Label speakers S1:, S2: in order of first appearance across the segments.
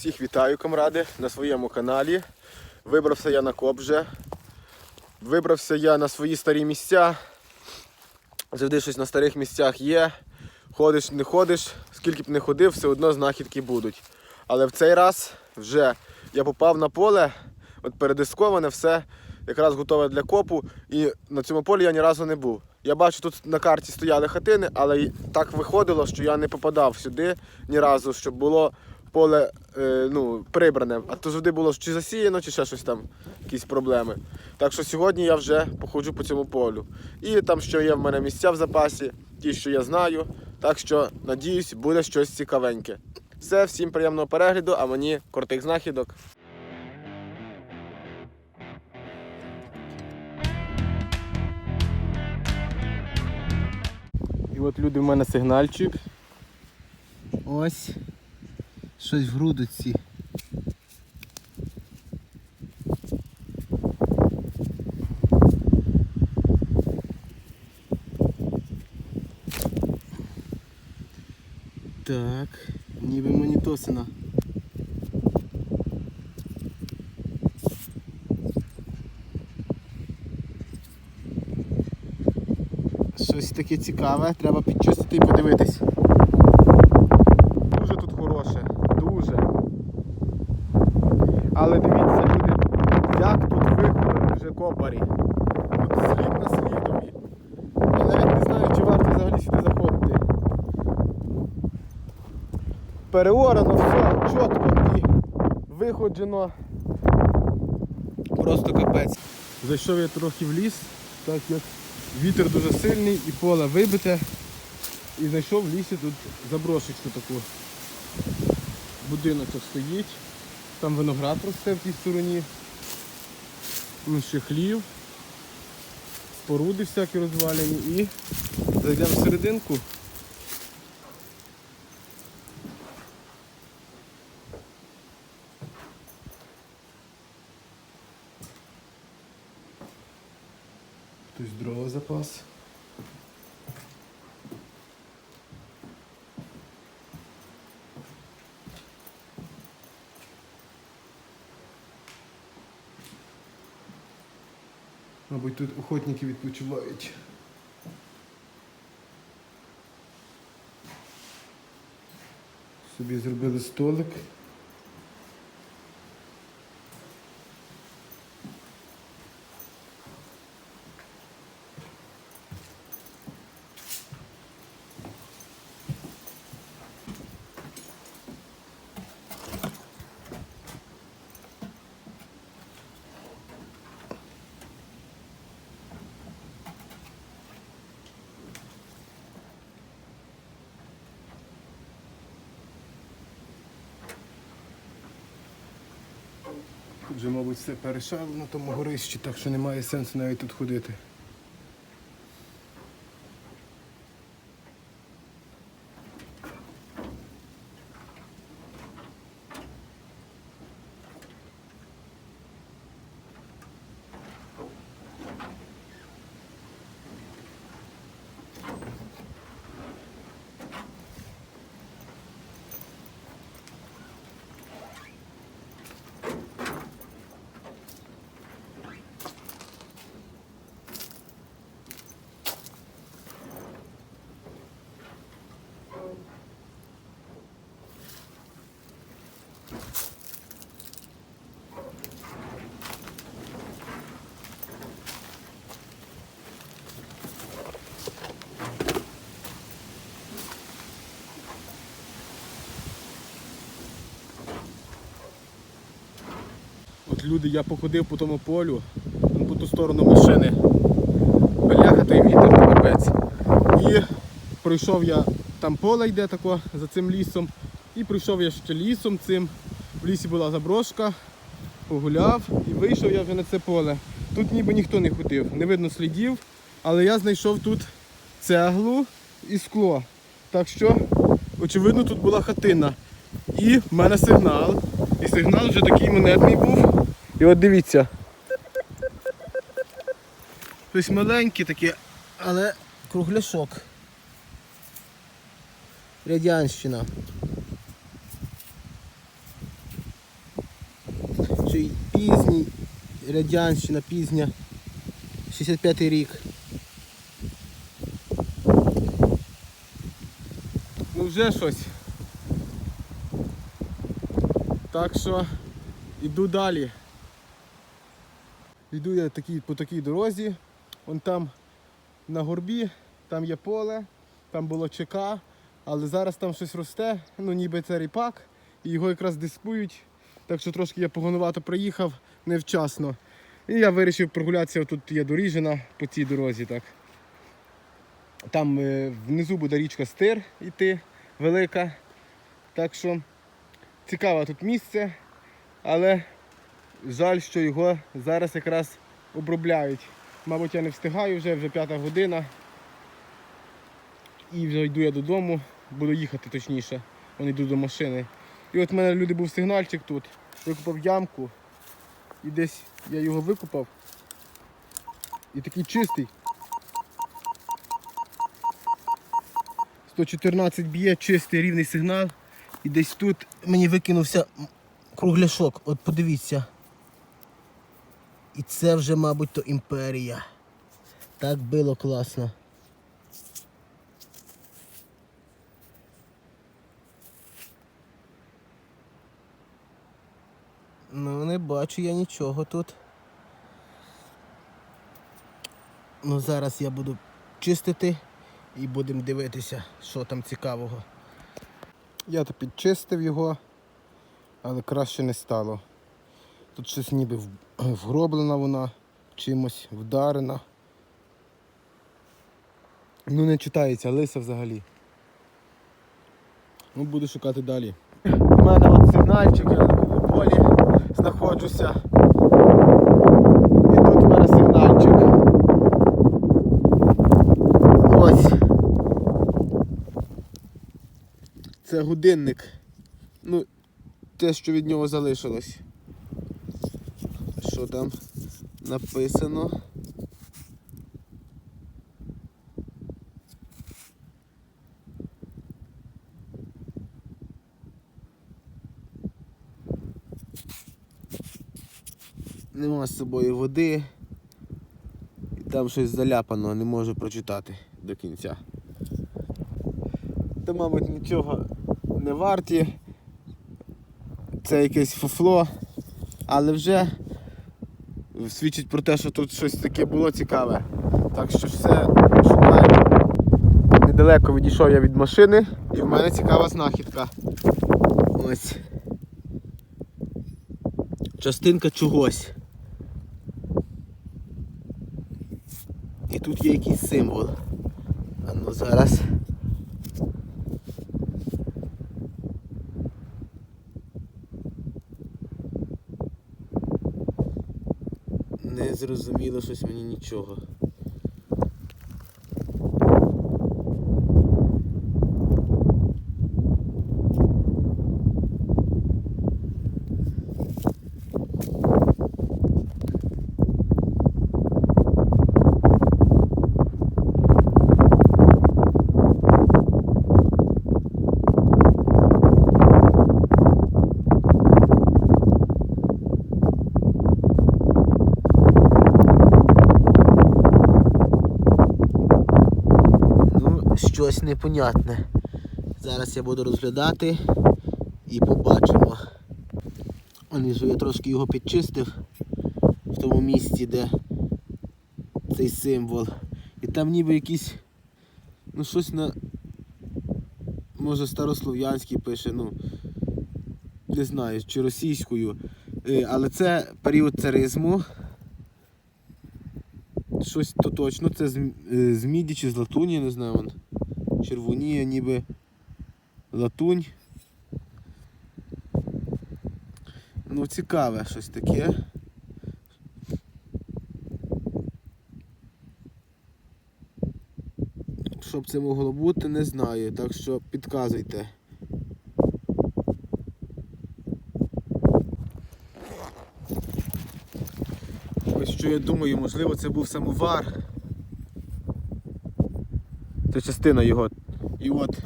S1: Всіх вітаю, комради, на своєму каналі. Вибрався я на коп вже. Вибрався я на свої старі місця. Завжди щось на старих місцях є. Ходиш, не ходиш, скільки б не ходив, все одно знахідки будуть. Але в цей раз вже я попав на поле, от передисковане, все якраз готове для копу. І на цьому полі я ні разу не був. Я бачу, тут на карті стояли хатини, але так виходило, що я не попадав сюди ні разу, щоб було поле е, ну, прибране. А то завжди було чи засіяно, чи ще щось там, якісь проблеми. Так що сьогодні я вже походжу по цьому полю. І там ще є в мене місця в запасі, ті, що я знаю. Так що, надіюсь, буде щось цікавеньке. Все, всім приємного перегляду, а мені крутих знахідок. І от люди в мене сигнальчик.
S2: Ось щось в грудиці. Так, ніби монітосина. Щось таке цікаве, треба підчистити і подивитись.
S1: Дуже тут хороше, дуже. Але дивіться, люди, як тут виходили вже копарі. Тут слід на слідові. Я навіть не знаю, чи варто взагалі сюди заходити. Переорано все чітко і виходжено. Просто капець. Зайшов я трохи в ліс, так як вітер дуже сильний і поле вибите. І знайшов в лісі тут заброшечку таку. Будиночок стоїть. Там виноград росте в тій стороні. Ну, ще хлів. Споруди всякі розвалені і зайдемо всерединку. Хтось дрова запас. Мабуть, тут охотники відпочивають. Собі зробили столик. Тут же, мабуть, все перешало на тому горищі, так що немає сенсу навіть тут ходити. От люди, я походив по тому полю, вон по ту сторону машини. Бляха той вітер, то капець. І пройшов я, там поле йде тако за цим лісом. І пройшов я ще лісом цим. В лісі була заброшка, погуляв і вийшов я вже на це поле. Тут ніби ніхто не ходив, не видно слідів, але я знайшов тут цеглу і скло. Так що, очевидно, тут була хатина. І в мене сигнал. І сигнал вже такий монетний був. І от дивіться. Щось маленьке таке,
S2: Але кругляшок. Радянщина. той пізній, радянщина пізня, 65-й рік.
S1: Ну вже щось. Так що іду далі. Йду я такій, по такій дорозі. Вон там на горбі, там є поле, там було ЧК, але зараз там щось росте, ну ніби це ріпак, і його якраз дискують. Так що трошки я погонувато приїхав невчасно. І я вирішив прогулятися, тут є доріжина по цій дорозі. так. Там е, внизу буде річка Стир йти, велика. Так що цікаве тут місце, але жаль, що його зараз якраз обробляють. Мабуть, я не встигаю вже, вже п'ята година. І вже йду я додому, буду їхати точніше. Вони йду до машини. І от в мене люди був сигнальчик тут. Викупав ямку. І десь я його викупав. І такий чистий. 114 б'є, чистий рівний сигнал. І десь тут
S2: Мені викинувся кругляшок, от подивіться. І це вже, мабуть, то імперія. Так було класно. Ну, не бачу я нічого тут. Ну, зараз я буду чистити і будемо дивитися, що там цікавого.
S1: Я то підчистив його, але краще не стало. Тут щось ніби вгроблена вона, чимось вдарена. Ну не читається, лиса взагалі. Ну, буду шукати далі. У мене от сигнальчик, я на полі знаходжуся. І тут у мене сигнальчик. Ось. Це годинник. Ну, те, що від нього залишилось. Що там написано? Нема з собою води. І там щось заляпано, не можу прочитати до кінця. Та, мабуть, нічого не варті. Це якесь фуфло, але вже свідчить про те, що тут щось таке було цікаве. Так що все шукаю. Недалеко відійшов я від машини і в мене цікава знахідка. Ось.
S2: Частинка чогось.
S1: І тут є якийсь символ. А ну зараз. Не зрозуміло щось мені нічого.
S2: Ну, щось непонятне. Зараз я буду розглядати і побачимо. Он я трошки його підчистив в тому місці, де цей символ. І там ніби якийсь, ну щось на, може старослов'янський пише, ну не знаю, чи російською. Е, Але це період царизму. Щось то точно, це з, е, з міді чи з латуні, не знаю, вон. Червоніє ніби латунь. Ну, цікаве щось таке. Що б це могло бути, не знаю, так що підказуйте. Ось що я думаю, можливо це був самовар. Це частина його. І от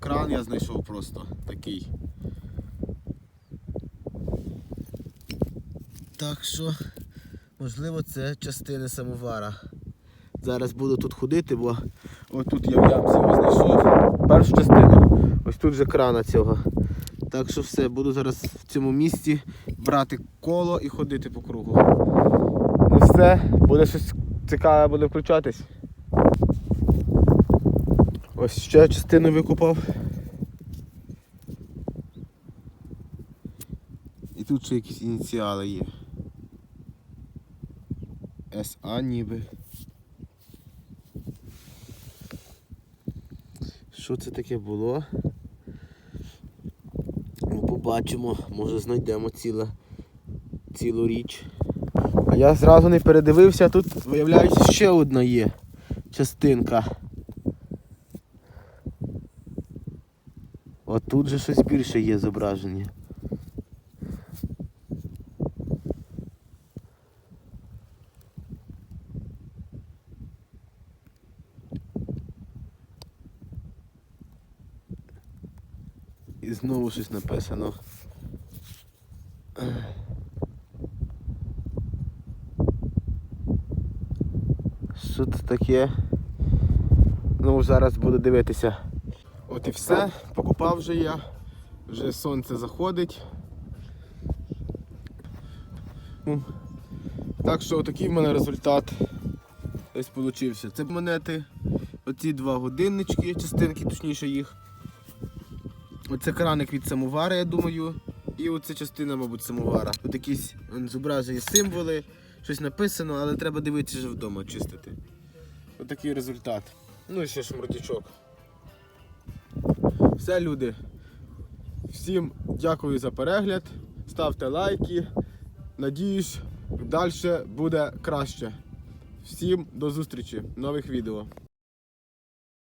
S2: кран я знайшов просто такий. Так що, можливо, це частини самовара. Зараз буду тут ходити, бо
S1: Ось тут я в ямці знайшов. Першу частину.
S2: ось тут же крана цього. Так що все, буду зараз в цьому місці брати коло і ходити по кругу.
S1: Ну все, буде щось цікаве, буде включатись. Ось ще частину викопав.
S2: І тут ще якісь ініціали є.
S1: СА ніби.
S2: Що це таке було? Ну, побачимо, може знайдемо ціле, цілу річ.
S1: А я зразу не передивився, тут
S2: Виявляється, ще одна є частинка. От тут же щось більше є зображення. І знову щось написано. Що це таке? Ну, зараз буду дивитися.
S1: От і все, покупав вже я. Вже сонце заходить. Ну, Так що отакий в мене результат ось получився. Це монети, оці два годиннички, частинки, точніше їх. Оце краник від самовара, я думаю. І оце частина, мабуть, самовара. Тут якісь зображені символи, щось написано, але треба дивитися вже вдома чистити. Отакий результат. Ну і ще шмурдячок. Все, люди. Всім дякую за перегляд. Ставте лайки. Надіюсь, далі буде краще. Всім до зустрічі нових відео.